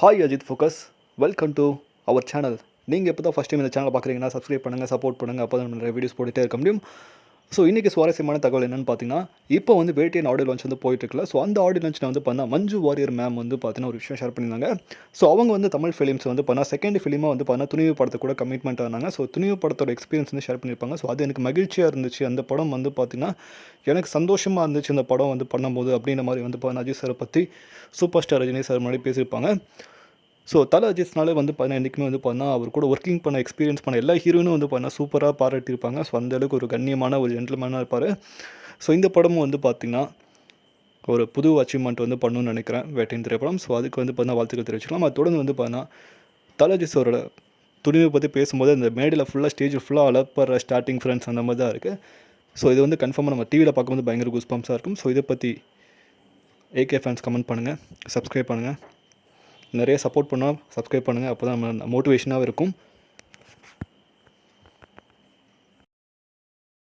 Hi Ajith focus welcome to our channel நீங்கள் இப்போ தான் ஃபஸ்ட் டைம் இந்த சேனல் பார்க்குறீங்கன்னா சப்ஸ்கிரைப் பண்ணுங்கள் சப்போர்ட் பண்ணுங்கள் அப்போ தான் நிறைய வீடியோஸ் போட்டுகிட்டே இருக்க முடியும். ஸோ இன்றைக்கி சுவாரஸ்யமான தகவல் என்னென்னு பார்த்தீங்கன்னா இப்போ வந்து வேட்டியன் ஆடியோ லான்ச் வந்து போயிட்டுருக்குல ஸோ அந்த ஆடியோ லான்ச்சில் வந்து பண்ணால் மஞ்சு வாரியர் மேம் வந்து பார்த்தீங்கன்னா ஒரு விஷயம் ஷேர் பண்ணியிருந்தாங்க. ஸோ அவங்க வந்து தமிழ் ஃபிலிம்ஸ் வந்து பார்த்தா செகண்ட் ஃபிலிமாக வந்து பார்த்தா துணிவு படத்தை கூட கமிட்மெண்ட் ஆனாங்க ஸோ துணிவு படத்தோட எக்ஸ்பீரியன்ஸ் வந்து ஷேர் பண்ணியிருப்பாங்க. ஸோ அது எனக்கு மகிழ்ச்சியாக இருந்துச்சு. அந்த படம் வந்து பார்த்தீங்கன்னா எனக்கு சந்தோஷமாக இருந்துச்சு. அந்த படம் வந்து பண்ணும்போது அப்படின்ற மாதிரி வந்து பார்த்தா அஜித் சாரை பற்றி சூப்பர் ஸ்டார் ரஜினி சார் முன்னாடி பேசியிருப்பாங்க. ஸோ தலை அஜித்னாலே வந்து பார்த்தீங்கன்னா என்றைக்குமே வந்து பார்த்தீங்கன்னா அவர் கூட ஒர்க்கிங் பண்ண எக்ஸ்பீரியன்ஸ் பண்ண எல்லா ஹீரோயினும் வந்து பார்த்தீங்கன்னா சூப்பராக பாராட்டியிருப்பாங்க. ஸோ அந்த அளவுக்கு ஒரு கண்ணியமான ஒரு ஜென்டில்மேனாக இருப்பார். ஸோ இந்த படமும் வந்து பார்த்திங்கன்னா ஒரு புது அச்சீவ்மெண்ட் வந்து பண்ணணும்னு நினைக்கிறேன் வேட்டையின் திரைப்படம். ஸோ அதுக்கு வந்து பார்த்தீங்கன்னா வாழ்த்துக்கள் தெரிவிச்சுக்கலாம். அது தொடர்ந்து வந்து பார்த்தீங்கன்னா தலஜி துணிவை பற்றி பேசும்போது அந்த மேடையில் ஃபுல்லாக ஸ்டேஜ் ஃபுல்லாக அலப்படுற ஸ்டார்டிங் ஃப்ரெண்ட்ஸ் அந்த மாதிரி தான் இருக்குது ஸோ இது வந்து கன்ஃபார்மாக நம்ம டிவியில் பார்க்கும்போது பயங்கர குஸ்பம்ஸாக இருக்கும். ஸோ இதை பற்றி ஏகே ஃபேன்ஸ் கமெண்ட் பண்ணுங்கள் சப்ஸ்கிரைப் பண்ணுங்கள் நிறைய சப்போர்ட் பண்ணால் சப்ஸ்கிரைப் பண்ணுங்கள் அப்போ தான் நம்ம மோட்டிவேஷனாகவும் இருக்கும்.